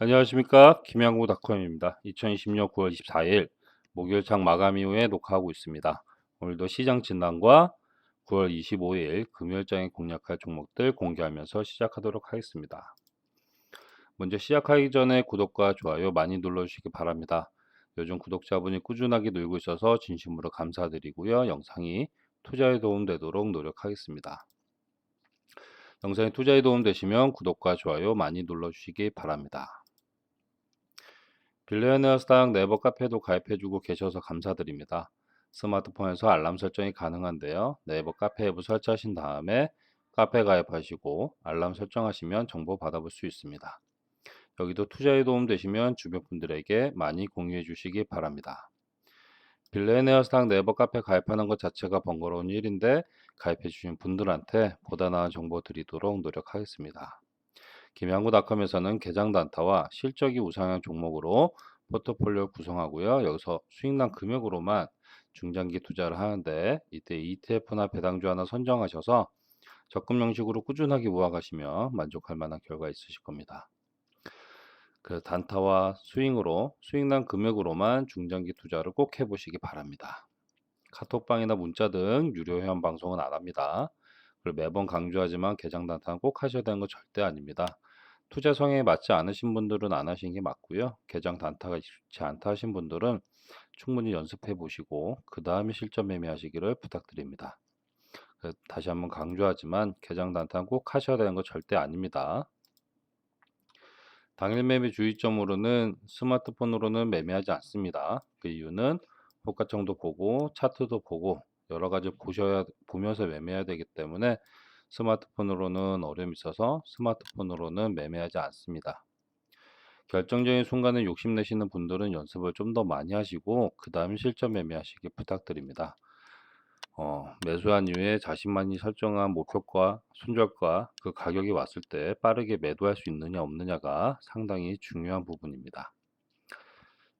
안녕하십니까 김양구닷컴입니다. 2020년 9월 24일 목요일 장 마감 이후에 녹화하고 있습니다. 오늘도 시장 진단과 9월 25일 금요일장에 공략할 종목들 공개하면서 시작하도록 하겠습니다. 먼저 시작하기 전에 구독과 좋아요 많이 눌러주시기 바랍니다. 요즘 구독자분이 꾸준하게 늘고 있어서 진심으로 감사드리고요. 영상이 투자에 도움되도록 노력하겠습니다. 영상이 투자에 도움되시면 구독과 좋아요 많이 눌러주시기 바랍니다. 빌리어네어 스당 네이버 카페도 가입해주고 계셔서 감사드립니다. 스마트폰에서 알람 설정이 가능한데요. 네이버 카페 앱을 설치하신 다음에 카페 가입하시고 알람 설정하시면 정보 받아볼 수 있습니다. 여기도 투자에 도움 되시면 주변 분들에게 많이 공유해 주시기 바랍니다. 빌레네어스당 네이버 카페 가입하는 것 자체가 번거로운 일인데 가입해 주신 분들한테 보다 나은 정보 드리도록 노력하겠습니다. 김양구닷컴에서는 개장 단타와 실적이 우상향 종목으로 포트폴리오 구성하고요. 여기서 수익난 금액으로만 중장기 투자를 하는데 이때 ETF나 배당주 하나 선정하셔서 적금 형식으로 꾸준하게 모아가시면 만족할 만한 결과 있으실 겁니다. 그 단타와 스윙으로 수익난 금액으로만 중장기 투자를 꼭 해보시기 바랍니다. 카톡방이나 문자 등 유료 회원 방송은 안 합니다. 그리고 매번 강조하지만 개장 단타는 꼭 하셔야 되는 건 절대 아닙니다. 투자 성향에 맞지 않으신 분들은 안 하시는 게 맞고요. 개장 단타가 좋지 않다 하신 분들은 충분히 연습해 보시고 그 다음에 실전 매매하시기를 부탁드립니다. 그 다시 한번 강조하지만 개장 단타는 꼭 하셔야 되는 거 절대 아닙니다. 당일 매매 주의점으로는 스마트폰으로는 매매하지 않습니다. 그 이유는 호가청도 보고 차트도 보고 여러 가지 보셔야 보면서 매매해야 되기 때문에 스마트폰으로는 어려움이 있어서 스마트폰으로는 매매하지 않습니다. 결정적인 순간에 욕심내시는 분들은 연습을 좀 더 많이 하시고 그 다음 실전 매매하시기 부탁드립니다. 어, 매수한 이후에 자신만이 설정한 목표가 손절가 그 가격이 왔을 때 빠르게 매도할 수 있느냐 없느냐가 상당히 중요한 부분입니다.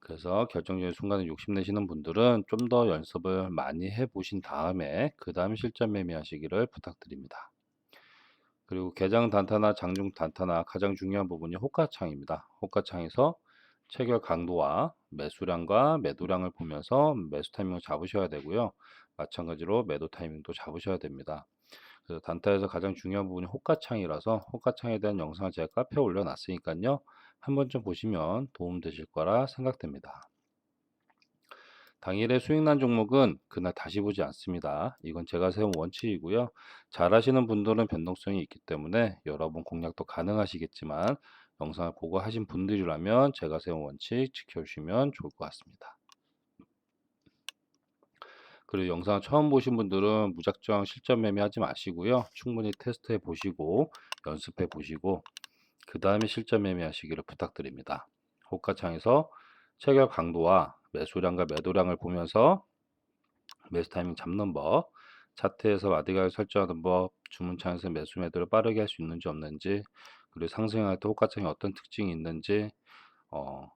그래서 결정적인 순간에 욕심내시는 분들은 좀 더 연습을 많이 해보신 다음에 그 다음 실전 매매하시기를 부탁드립니다. 그리고 개장 단타나 장중 단타나 가장 중요한 부분이 호가창입니다. 호가창에서 체결 강도와 매수량과 매도량을 보면서 매수 타이밍을 잡으셔야 되고요. 마찬가지로 매도 타이밍도 잡으셔야 됩니다. 그래서 단타에서 가장 중요한 부분이 호가창이라서 호가창에 대한 영상을 제가 카페에 올려놨으니까요. 한 번 쯤 보시면 도움 되실 거라 생각됩니다. 당일의 수익난 종목은 그날 다시 보지 않습니다. 이건 제가 세운 원칙이고요. 잘 하시는 분들은 변동성이 있기 때문에 여러분 공략도 가능하시겠지만 영상을 보고 하신 분들이라면 제가 세운 원칙 지켜주시면 좋을 것 같습니다. 그리고 영상 처음 보신 분들은 무작정 실전 매매하지 마시고요. 충분히 테스트해 보시고 연습해 보시고 그 다음에 실전 매매하시기를 부탁드립니다. 호가창에서 체결 강도와 매수량과 매도량을 보면서 매수 타이밍 잡는 법, 차트에서 마디가격 설정하는 법, 주문창에서 매수 매도를 빠르게 할 수 있는지 없는지, 그리고 상승할 때 호가창에 어떤 특징이 있는지, 어,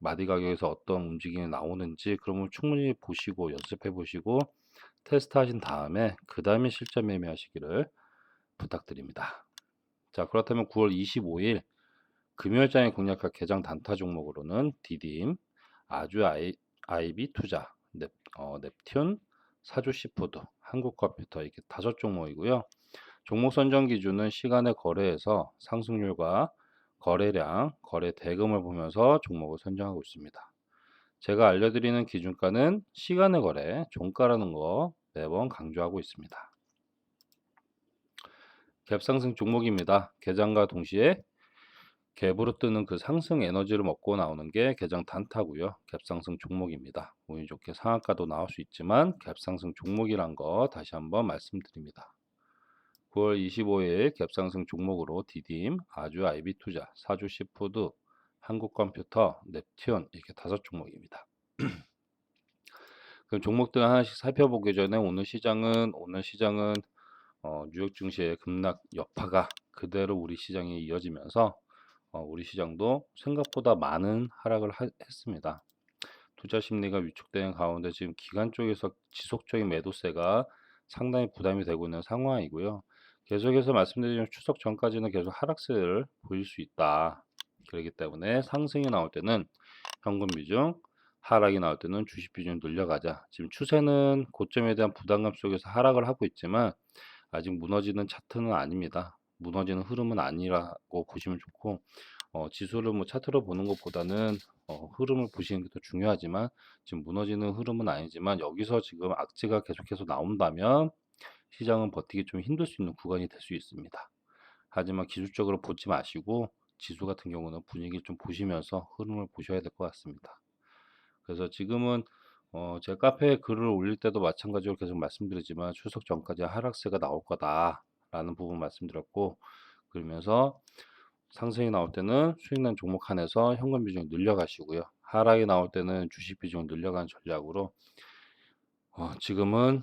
마디 가격에서 어떤 움직임이 나오는지 그런 걸 충분히 보시고 연습해 보시고 테스트 하신 다음에 그 다음에 실전 매매하시기를 부탁드립니다. 자 그렇다면 9월 25일 금요일장에 공략할 개장 단타 종목으로는 디딤, 아주 아이, 아이비 투자, 넵, 어, 넵튠, 사주 시푸드, 한국컴퓨터 이렇게 다섯 종목이고요. 종목 선정 기준은 시간의 거래에서 상승률과 거래량, 거래 대금을 보면서 종목을 선정하고 있습니다. 제가 알려드리는 기준가는 시간의 거래, 종가라는 거 매번 강조하고 있습니다. 갭상승 종목입니다. 개장과 동시에 갭으로 뜨는 그 상승 에너지를 먹고 나오는 게 개장 단타고요. 갭상승 종목입니다. 운이 좋게 상한가도 나올 수 있지만 갭상승 종목이란 거 다시 한번 말씀드립니다. 9월 25일 갭상승 종목으로 디딤, 아주 아이비 투자, 사주 시푸드, 한국컴퓨터, 넵튠 이렇게 다섯 종목입니다. 그럼 종목들 하나씩 살펴보기 전에 오늘 시장은 오늘 시장은 어, 뉴욕 증시의 급락 여파가 그대로 우리 시장에 이어지면서 어, 우리 시장도 생각보다 많은 하락을 하, 했습니다. 투자 심리가 위축되는 가운데 지금 기관 쪽에서 지속적인 매도세가 상당히 부담이 되고 있는 상황이고요. 계속해서 말씀드리면 추석 전까지는 계속 하락세를 보일 수 있다. 그렇기 때문에 상승이 나올 때는 현금 비중, 하락이 나올 때는 주식 비중 늘려가자. 지금 추세는 고점에 대한 부담감 속에서 하락을 하고 있지만 아직 무너지는 차트는 아닙니다. 무너지는 흐름은 아니라고 보시면 좋고 어, 지수를 뭐 차트로 보는 것보다는 어, 흐름을 보시는 게 더 중요하지만 지금 무너지는 흐름은 아니지만 여기서 지금 악재가 계속해서 나온다면 시장은 버티기 좀 힘들 수 있는 구간이 될 수 있습니다. 하지만 기술적으로 보지 마시고 지수 같은 경우는 분위기 좀 보시면서 흐름을 보셔야 될 것 같습니다. 그래서 지금은 어, 제가 카페에 글을 올릴 때도 마찬가지로 계속 말씀드리지만 추석 전까지 하락세가 나올 거다라는 부분 말씀드렸고 그러면서 상승이 나올 때는 수익난 종목 한에서 현금 비중 늘려가시고요. 하락이 나올 때는 주식 비중 늘려가는 전략으로 어, 지금은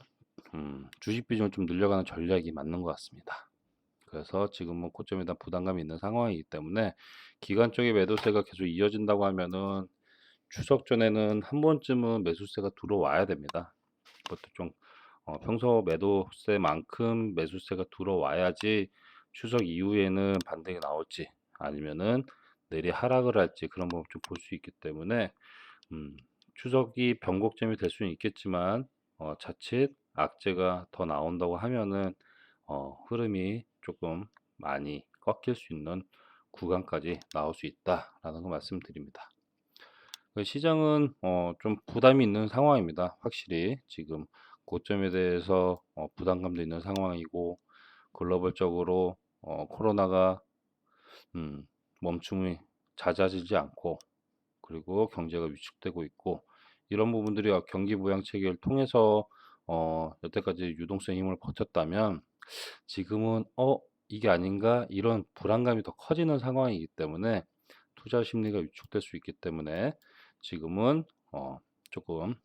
음, 주식 비중을 좀 늘려가는 전략이 맞는 것 같습니다. 그래서 지금은 고점에 대한 부담감이 있는 상황이기 때문에 기간 쪽의 매도세가 계속 이어진다고 하면은 추석 전에는 한 번쯤은 매수세가 들어와야 됩니다. 그것도 좀 어, 평소 매도세만큼 매수세가 들어와야지 추석 이후에는 반등이 나올지 아니면은 내리 하락을 할지 그런 부분 좀볼 수 있기 때문에 음, 추석이 변곡점이 될 수는 있겠지만 어, 자칫 악재가 더 나온다고 하면은 어, 흐름이 조금 많이 꺾일 수 있는 구간까지 나올 수 있다라는 거 말씀드립니다. 그 시장은 어, 좀 부담이 있는 상황입니다. 확실히 지금 고점에 대해서 어, 부담감도 있는 상황이고 글로벌적으로 어, 코로나가 음, 멈춤이 잦아지지 않고 그리고 경제가 위축되고 있고 이런 부분들이 경기 부양 체계를 통해서 어, 여태까지 유동성 힘을 버텼다면 지금은 어 이게 아닌가 이런 불안감이 더 커지는 상황이기 때문에 투자 심리가 위축될 수 있기 때문에 지금은 어, 조금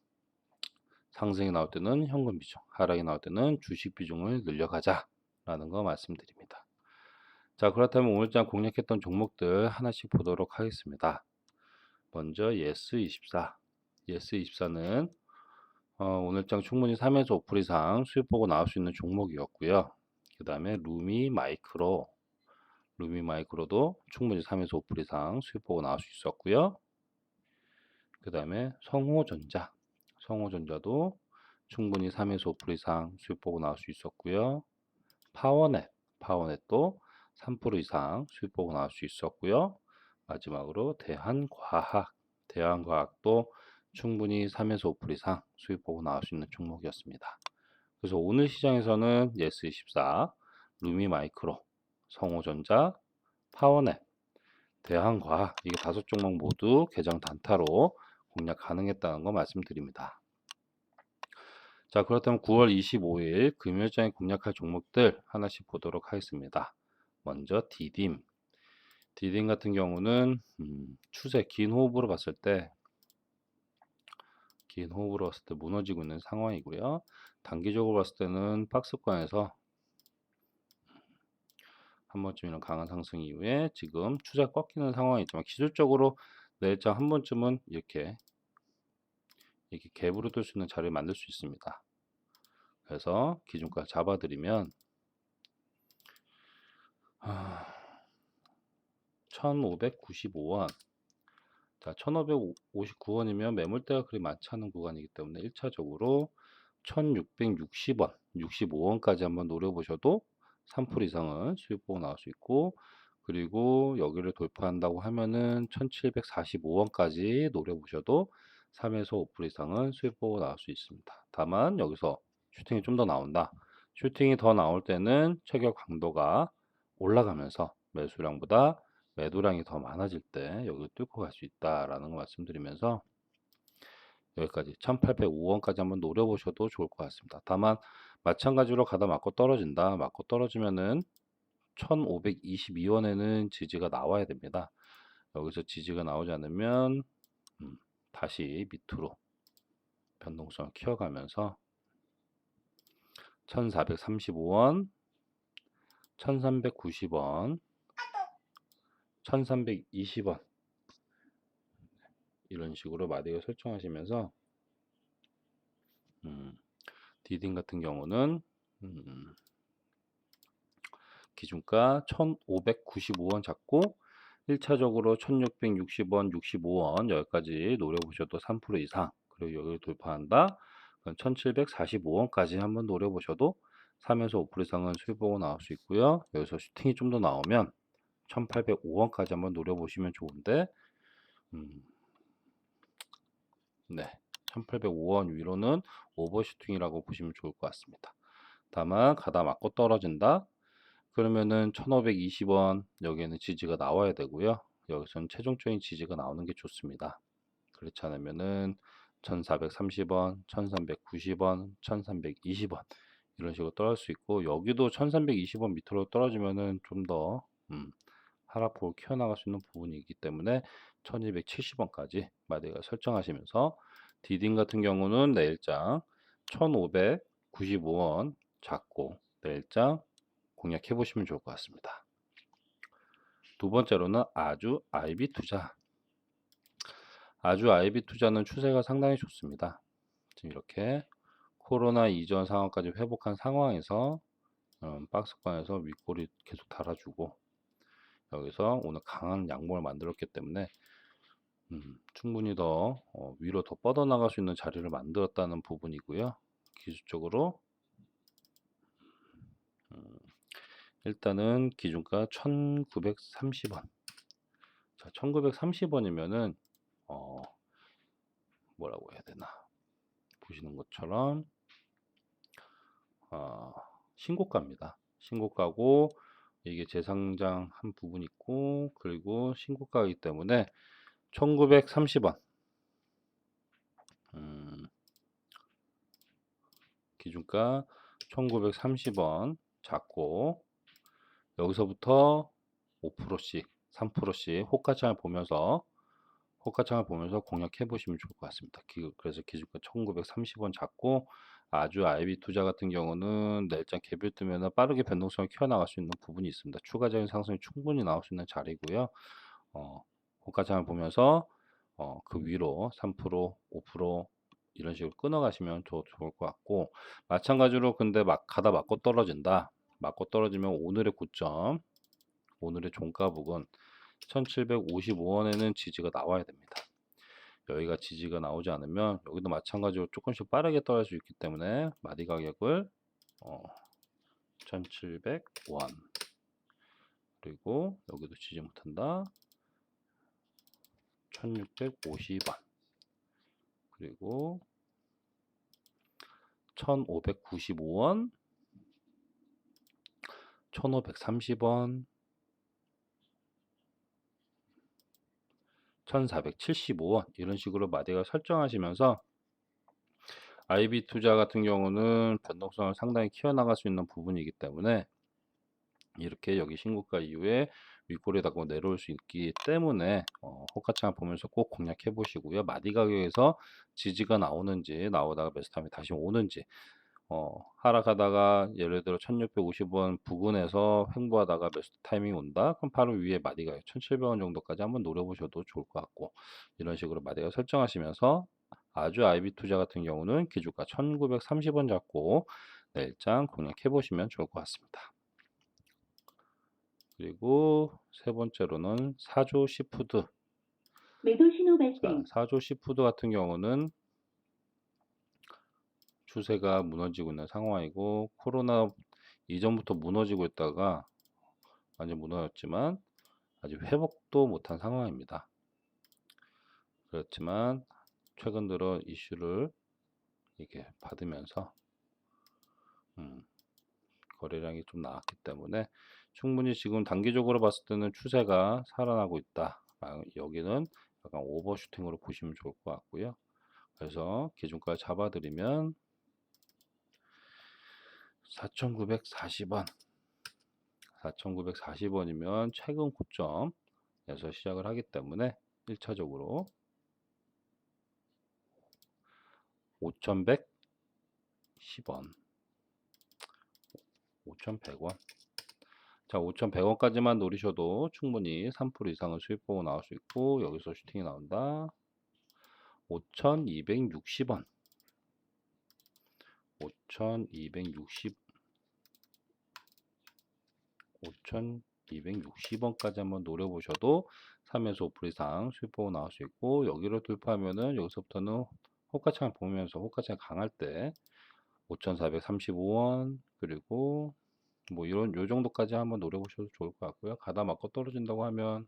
상승이 나올 때는 현금 비중, 하락이 나올 때는 주식 비중을 늘려가자라는 거 말씀드립니다. 자, 그렇다면 오늘장 공략했던 종목들 하나씩 보도록 하겠습니다. 먼저 예스24. 예스24는 어, 오늘장 충분히 3에서 5% 이상 수익 보고 나올 수 있는 종목이었고요. 그 다음에 루미 마이크로. 루미 마이크로도 충분히 3에서 5% 이상 수익 보고 나올 수 있었고요. 그 다음에 성호전자. 성호전자도 충분히 3에서 5% 이상 수익 보고 나올 수 있었고요. 파워넷. 파워넷도 3% 이상 수익 보고 나올 수 있었고요. 마지막으로 대한과학. 대한과학도 충분히 3에서 5% 이상 수익 보고 나올 수 있는 종목이었습니다. 그래서 오늘 시장에서는 예스24, 루미마이크로, 성호전자, 파워넷, 대한과학 이게 다섯 종목 모두 개장 단타로 공략 가능했다는 거 말씀드립니다. 자 그렇다면 9월 25일 금요일장에 공략할 종목들 하나씩 보도록 하겠습니다. 먼저 디딤. 디딤 같은 경우는 음, 추세 긴 호흡으로 봤을 때 긴 호흡으로 봤을 때 무너지고 있는 상황이고요. 단기적으로 봤을 때는 박스권에서 한 번쯤 이런 강한 상승 이후에 지금 추세 꺾이는 상황이지만 기술적으로 내일장 한 번쯤은 이렇게 이렇게 갭으로 뜰 수 있는 자리를 만들 수 있습니다. 그래서 기준가 잡아드리면 1595원 자 1559원이면 매물대가 그리 많지 않은 구간이기 때문에 1차적으로 1660원 65원까지 한번 노려보셔도 3% 이상은 수익 보고 나올 수 있고 그리고 여기를 돌파한다고 하면은 1745원까지 노려보셔도 3에서 5% 이상은 수익 보고 나올 수 있습니다. 다만 여기서 슈팅이 좀 더 나온다. 슈팅이 더 나올 때는 체결 강도가 올라가면서 매수량보다 매도량이 더 많아질 때 여기 뚫고 갈 수 있다라는 거 말씀드리면서 여기까지 1805원까지 한번 노려보셔도 좋을 것 같습니다. 다만 마찬가지로 가다 맞고 떨어진다. 맞고 떨어지면은 1522원에는 지지가 나와야 됩니다. 여기서 지지가 나오지 않으면 음, 다시 밑으로 변동성을 키워가면서 1435원, 1390원, 1320원 이런 식으로 마디를 설정하시면서 음, 디딘 같은 경우는 음, 기준가 1595원 잡고 1차적으로 1660원, 65원 여기까지 노려보셔도 3% 이상 그리고 여기를 돌파한다. 그럼 1745원까지 한번 노려보셔도 3에서 5% 이상은 수익 보고 나올 수 있고요. 여기서 슈팅이 좀 더 나오면 1805원까지 한번 노려보시면 좋은데 음, 네, 1805원 위로는 오버슈팅이라고 보시면 좋을 것 같습니다. 다만 가다 맞고 떨어진다. 그러면은 1520원 여기에는 지지가 나와야 되고요. 여기서는 최종적인 지지가 나오는 게 좋습니다. 그렇지 않으면은 1430원, 1390원, 1320원 이런 식으로 떨어질 수 있고 여기도 1320원 밑으로 떨어지면은 좀더 음, 하락폭을 키워나갈 수 있는 부분이기 때문에 1270원까지 마디가 설정하시면서 디딘 같은 경우는 내일장 1595원 잡고 내일장 공략해 보시면 좋을 것 같습니다. 두 번째로는 아주 IB 투자. 아주 IB 투자는 추세가 상당히 좋습니다. 지금 이렇게 코로나 이전 상황까지 회복한 상황에서 음, 박스권에서 윗골이 계속 달아주고 여기서 오늘 강한 양봉을 만들었기 때문에 음, 충분히 더 어, 위로 더 뻗어나갈 수 있는 자리를 만들었다는 부분이고요. 기술적으로 음, 일단은 기준가 1930원. 자, 1930원이면은 어, 뭐라고 해야 되나? 보시는 것처럼 어, 신고가입니다. 신고가고 이게 재상장 한 부분 있고 그리고 신고가이기 때문에 1930원 음, 기준가 1930원 잡고 여기서부터 5%씩 3%씩 호가창을 보면서 호가창을 보면서 공략해 보시면 좋을 것 같습니다. 기- 그래서 기준가 1930원 잡고 아주 IB 투자 같은 경우는 내일장 개별 뜨면 빠르게 변동성을 키워나갈 수 있는 부분이 있습니다. 추가적인 상승이 충분히 나올 수 있는 자리고요. 어, 호가창을 보면서 어, 그 위로 3%, 5% 이런 식으로 끊어가시면 좋, 좋을 것 같고 마찬가지로 근데 막 가다 맞고 떨어진다. 맞고 떨어지면 오늘의 고점, 오늘의 종가 부근 1755원에는 지지가 나와야 됩니다. 여기가 지지가 나오지 않으면 여기도 마찬가지로 조금씩 빠르게 떨어질 수 있기 때문에 마디 가격을 어, 1700원. 그리고 여기도 지지 못한다. 1650원. 그리고 1595원 1530원 1475원 이런 식으로 마디가 설정하시면서 IB 투자 같은 경우는 변동성을 상당히 키워나갈 수 있는 부분이기 때문에 이렇게 여기 신고가 이후에 윗골에 닿고 내려올 수 있기 때문에 어, 호가창을 보면서 꼭 공략해 보시고요. 마디 가격에서 지지가 나오는지 나오다가 매수타임이 다시 오는지 어, 하락하다가 예를 들어 1650원 부근에서 횡보하다가 매수 타이밍이 온다? 그럼 바로 위에 마디가 1700원 정도까지 한번 노려보셔도 좋을 것 같고 이런 식으로 마디가 설정하시면서 아주 IB 투자 같은 경우는 기준가 1930원 잡고 내일장 공략해 보시면 좋을 것 같습니다. 그리고 세 번째로는 사조 시푸드 매도 신호 자, 발생. 사조 시푸드 같은 경우는 추세가 무너지고 있는 상황이고 코로나 이전부터 무너지고 있다가 완전 무너졌지만 아직 회복도 못한 상황입니다. 그렇지만 최근 들어 이슈를 이게 받으면서 음, 거래량이 좀 나왔기 때문에 충분히 지금 단기적으로 봤을 때는 추세가 살아나고 있다. 아, 여기는 약간 오버슈팅으로 보시면 좋을 것 같고요. 그래서 기준가 잡아드리면 4,940원. 4,940원이면 최근 고점에서 시작을 하기 때문에 1차적으로 5,110원. 5,100원. 자 5,100원까지만 노리셔도 충분히 3% 이상은 수익 보고 나올 수 있고 여기서 슈팅이 나온다. 5,260원. 5,260 5,260 260원까지 한번 노려보셔도 3에서 5% 이상 수익 보고 나올 수 있고 여기를 돌파하면은 여기서부터는 호가창을 보면서 호가창이 강할 때 5,435원 그리고 뭐 이런 요 정도까지 한번 노려보셔도 좋을 것 같고요. 가다 맞고 떨어진다고 하면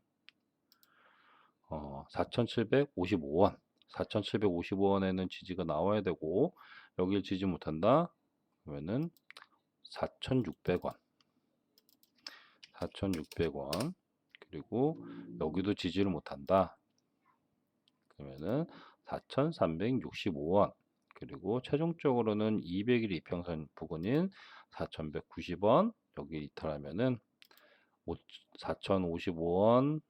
어, 4,755원 4,755원에는 지지가 나와야 되고 여길 지지 못한다 그러면은 4,600원 4,600원. 그리고 여기도 지지를 못한다. 그러면은 4,365원. 그리고 최종적으로는 200일 이평선 부근인 4,190원. 여기 이탈하면은 4,055원.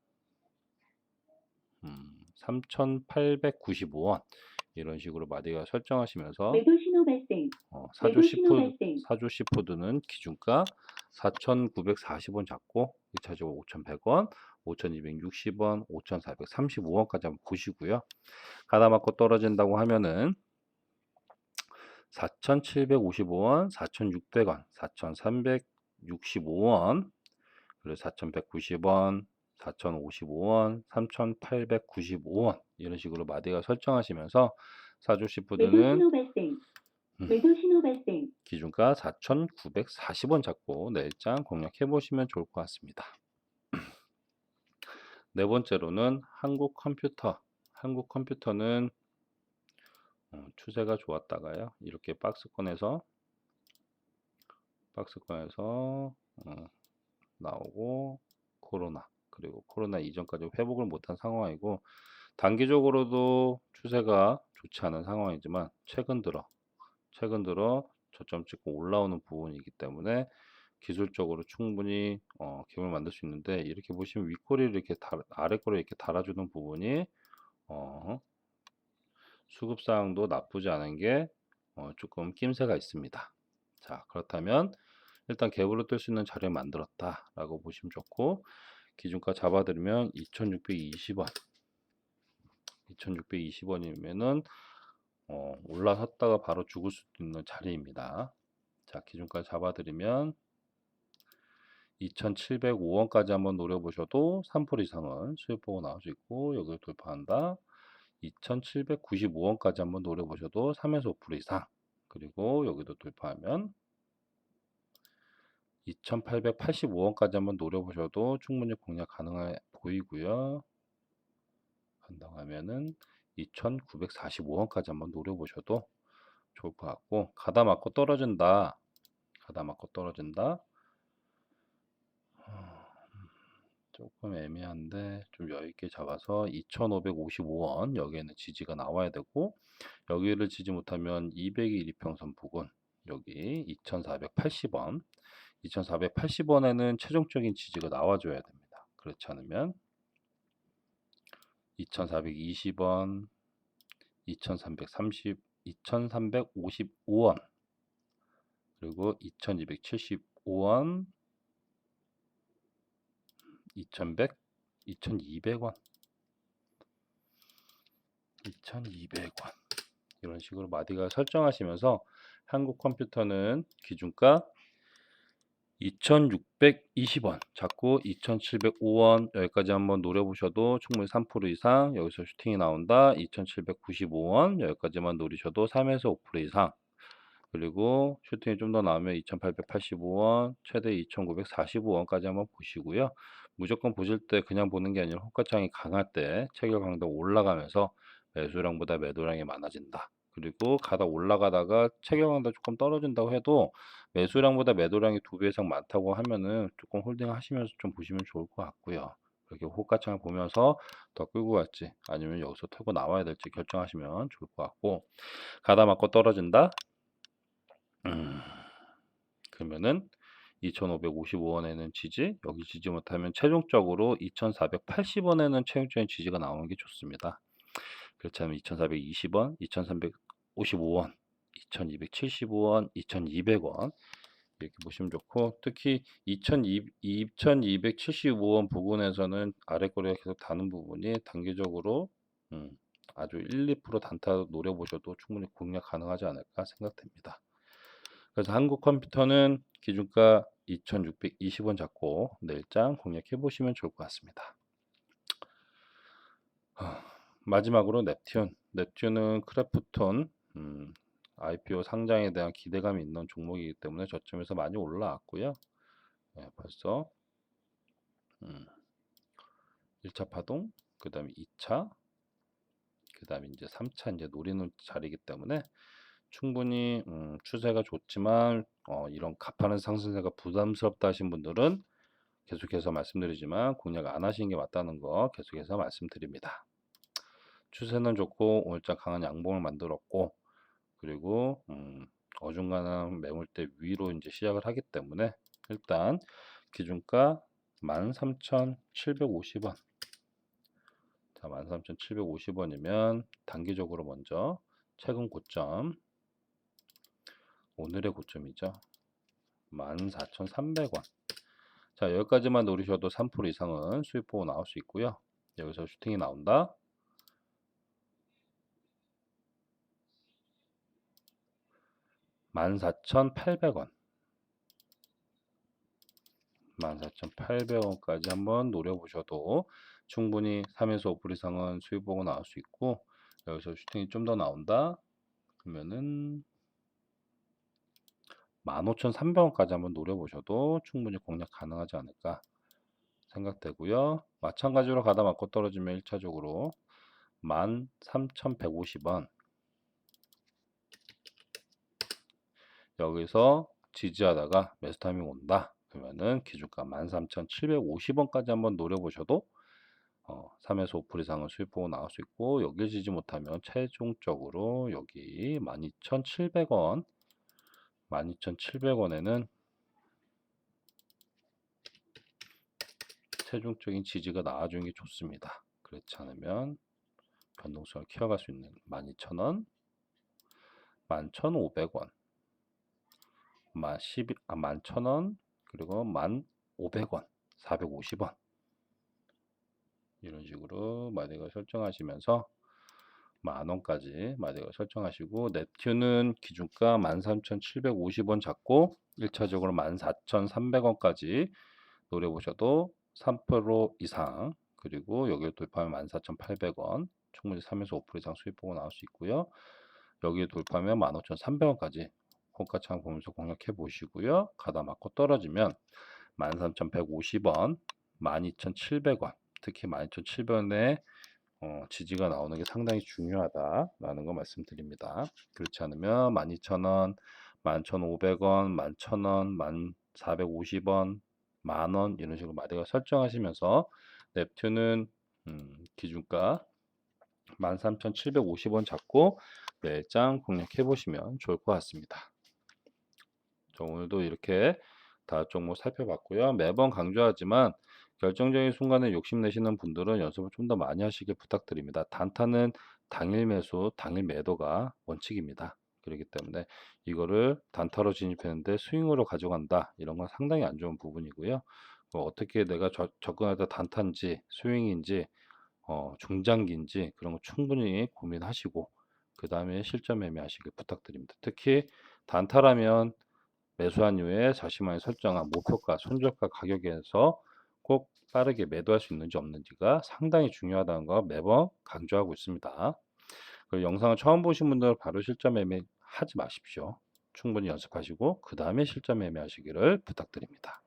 음, 3,895원 이런 식으로 마디가 설정하시면서. 어, 사조 시푸드. 사조 시푸드는 기준가 4,940원 잡고 2차적으로 5,100원, 5,260원, 5,435원까지 한번 보시고요. 가다 맞고 떨어진다고 하면은 4,755원, 4,600원, 4,365원, 그리고 4,190원, 4,055원, 3,895원 이런 식으로 마디가 설정하시면서 사조 시푸드는. 매도 신호 발생. 기준가 4,940원 잡고 내일장 공략해 보시면 좋을 것 같습니다. 네 번째로는 한국 컴퓨터. 한국 컴퓨터는 어, 추세가 좋았다가요. 이렇게 박스권에서 박스권에서 어, 나오고 코로나 그리고 코로나 이전까지 회복을 못한 상황이고 단기적으로도 추세가 좋지 않은 상황이지만 최근 들어 최근 들어 저점 찍고 올라오는 부분이기 때문에 기술적으로 충분히 어, 갭을 만들 수 있는데 이렇게 보시면 윗꼬리를 이렇게 달, 아래꼬리를 이렇게 달아주는 부분이 어, 수급상도 나쁘지 않은 게 어, 조금 낌새가 있습니다. 자 그렇다면 일단 갭으로 뜰 수 있는 자리를 만들었다 라고 보시면 좋고 기준가 잡아드리면 2620원 2620원이면은 어, 올라섰다가 바로 죽을 수도 있는 자리입니다. 자, 기준가 잡아드리면 2705원까지 한번 노려보셔도 3% 이상은 수익 보고 나올 수 있고 여기를 돌파한다. 2795원까지 한번 노려보셔도 3에서 5% 이상 그리고 여기도 돌파하면 2885원까지 한번 노려보셔도 충분히 공략 가능해 보이고요. 간다고 하면은 2945원까지 한번 노려보셔도 좋을 것 같고 가다 맞고 떨어진다 가다 맞고 떨어진다 어, 조금 애매한데 좀 여유있게 잡아서 2555원 여기에는 지지가 나와야 되고 여기를 지지 못하면 200일 이평선 부근 여기 2480원 2480원에는 최종적인 지지가 나와줘야 됩니다 그렇지 않으면 2420원, 2330, 2355원, 그리고 2275원, 2100, 2200원, 2200원. 이런 식으로 마디가 설정하시면서 한국 컴퓨터는 기준가 2620원. 잡고 2705원 여기까지 한번 노려보셔도 충분히 3% 이상 여기서 슈팅이 나온다. 2795원 여기까지만 노리셔도 3에서 5% 이상. 그리고 슈팅이 좀 더 나오면 2885원 최대 2945원까지 한번 보시고요. 무조건 보실 때 그냥 보는 게 아니라 호가창이 강할 때 체결 강도 올라가면서 매수량보다 매도량이 많아진다. 그리고 가다 올라가다가 체결 강도 조금 떨어진다고 해도 매수량보다 매도량이 두 배 이상 많다고 하면은 조금 홀딩 하시면서 좀 보시면 좋을 것 같고요. 이렇게 호가창을 보면서 더 끌고 갈지 아니면 여기서 털고 나와야 될지 결정하시면 좋을 것 같고 가다 맞고 떨어진다. 음, 그러면은 2555원에는 지지, 여기 지지 못하면 최종적으로 2480원에는 최종적인 지지가 나오는 게 좋습니다. 그렇지 않으면 2420원, 2355원, 2275원, 2200원 이렇게 보시면 좋고 특히 2200, 2275원 부분에서는 아래꼬리가 계속 다는 부분이 단기적으로 음, 아주 1, 2% 단타 노려보셔도 충분히 공략 가능하지 않을까 생각됩니다. 그래서 한국 컴퓨터는 기준가 2620원 잡고 내일장 공략해 보시면 좋을 것 같습니다. 하, 마지막으로 넵튠. 넵튠은 크래프톤 음, IPO 상장에 대한 기대감이 있는 종목이기 때문에 저점에서 많이 올라왔고요. 네, 벌써 음, 1차 파동, 그 다음에 2차, 그 다음에 이제 3차 이제 노리는 자리이기 때문에 충분히 음, 추세가 좋지만 어, 이런 가파른 상승세가 부담스럽다 하신 분들은 계속해서 말씀드리지만 공략 안 하시는 게 맞다는 거 계속해서 말씀드립니다. 추세는 좋고 오늘장 강한 양봉을 만들었고 그리고 음, 어중간한 매물대 위로 이제 시작을 하기 때문에 일단 기준가 13,750원. 자 13,750원이면 단기적으로 먼저 최근 고점 오늘의 고점이죠. 14,300원. 자 여기까지만 노리셔도 3% 이상은 수익 보고 나올 수 있고요. 여기서 슈팅이 나온다 14,800원. 14,800원까지 한번 노려보셔도 충분히 3에서 5% 이상은 수익 보고 나올 수 있고 여기서 슈팅이 좀 더 나온다? 그러면은 15,300원까지 한번 노려보셔도 충분히 공략 가능하지 않을까 생각되고요. 마찬가지로 가다 맞고 떨어지면 1차적으로 13,150원 여기서 지지하다가 매수 타이밍 온다 그러면은 기준가 13,750원까지 한번 노려보셔도 어, 3에서 5% 이상은 수익 보고 나올 수 있고 여길 지지 못하면 최종적으로 여기 12,700원 12,700원에는 최종적인 지지가 나와주는 게 좋습니다. 그렇지 않으면 변동성을 키워갈 수 있는 12,000원 11,500원 11, 아, 11,000원 그리고 1,500원 450원. 이런 식으로 마디가 설정하시면서 만원까지 마디가 설정하시고 넵튠은 기준가 13,750원 잡고 1차적으로 14,300원까지 노려보셔도 3% 이상. 그리고 여기에 돌파하면 14,800원 충분히 3에서 5% 이상 수익 보고 나올 수 있고요. 여기에 돌파하면 15,300원까지 호가창 보면서 공략해 보시고요 가다 맞고 떨어지면 13,150원 12,700원 특히 12,700원에 어, 지지가 나오는 게 상당히 중요하다라는 거 말씀드립니다. 그렇지 않으면 12,000원, 11,500원, 11,000원, 1,450원, 만원 이런 식으로 마디가 설정하시면서 넵튠은 음, 기준가 13,750원 잡고 매장 공략해 보시면 좋을 것 같습니다. 자, 오늘도 이렇게 다섯 종목 살펴봤고요. 매번 강조하지만 결정적인 순간에 욕심내시는 분들은 연습을 좀 더 많이 하시길 부탁드립니다. 단타는 당일 매수, 당일 매도가 원칙입니다. 그렇기 때문에 이거를 단타로 진입했는데 스윙으로 가져간다. 이런 건 상당히 안 좋은 부분이고요. 뭐 어떻게 내가 저- 접근할 때 단타인지 스윙인지 어, 중장기인지 그런 거 충분히 고민하시고 그 다음에 실전 매매하시길 부탁드립니다. 특히 단타라면 매수한 이후에 자신만이 설정한 목표가, 손절가 가격에서 꼭 빠르게 매도할 수 있는지 없는지가 상당히 중요하다는 거 매번 강조하고 있습니다. 그리고 영상을 처음 보신 분들 바로 실전 매매 하지 마십시오. 충분히 연습하시고 그 다음에 실전 매매 하시기를 부탁드립니다.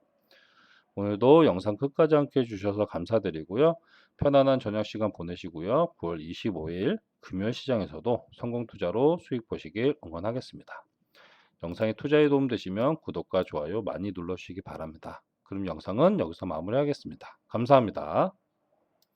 오늘도 영상 끝까지 함께 해주셔서 감사드리고요. 편안한 저녁 시간 보내시고요. 9월 25일 금요일 시장에서도 성공 투자로 수익 보시길 응원하겠습니다. 영상이 투자에 도움 되시면 구독과 좋아요 많이 눌러주시기 바랍니다. 그럼 영상은 여기서 마무리하겠습니다. 감사합니다.